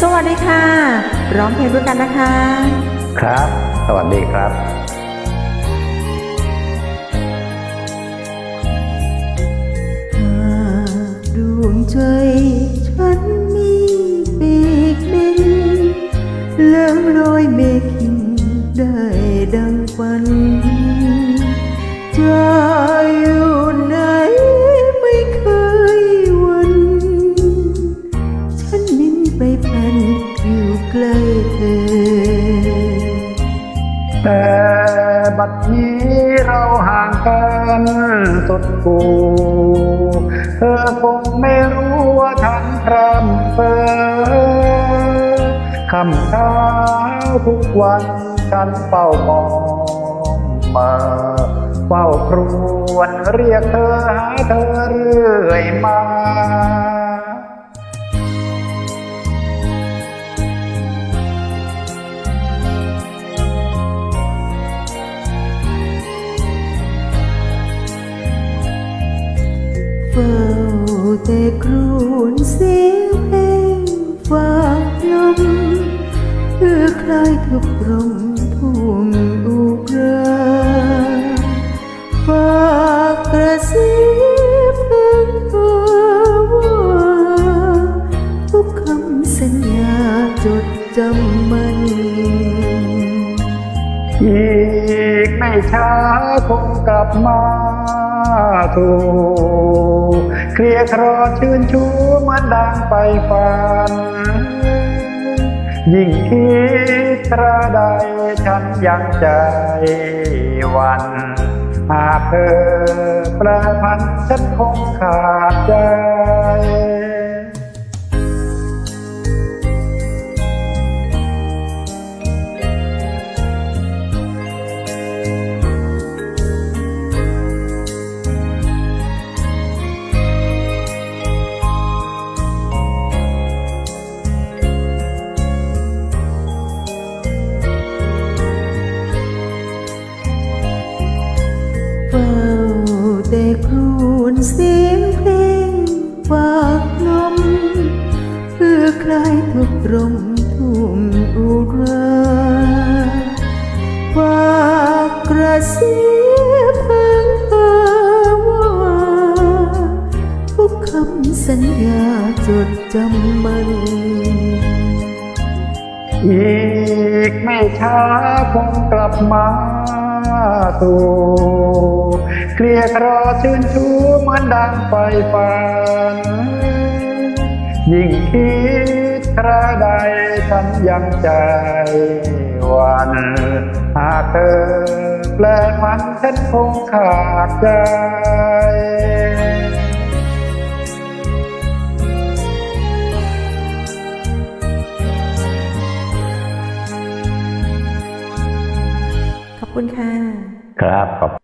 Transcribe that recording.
สวัสดีค่ะ ร้องเพลงด้วยกันนะคะ ครับ สวัสดีครับหากดวงใจฉันมีปีกบินเลื่องลอยเมฆหินได้ดังฝันจะ ไปพันอยู่ใกล้เธอ แต่บัดนี้เราห่างกันสุดกู เธอคงไม่รู้ว่าทันพรำเปอคำเช้าทุกวันฉันเฝ้ามองมาเฝ้าครวนเรียกเธอหาเธอเรื่อยมา ฝ้าแต่ครวญเสียงเพลงฝากลมเพื่อคลายทุกลมท่วมอุราฝากกระซิบเพื่อนเธอว่าทุกคำสัญญาจดจำมันอีกไม่ช้าคงกลับมาถูก เคลียครอชื่นชูมันดังไปฝัน ยิ่งคิดคราใดฉันยังใจวันหากเธอประพันฉันคงขาดใจ ทุกลมทุ่มอุราฝากกระซิบเพิ่งเธอว่า ทุกคำสัญญาจดจำมัน อีกไม่ช้าคงกลับมาสู่เคลียร์ครอชื่นชูเหมือนดังไฟฝันยิ่งคิด คราใดฉันยังใจหวันหากเธอแปลมันฉันคงขาดใจขอบคุณค่ะ ครับ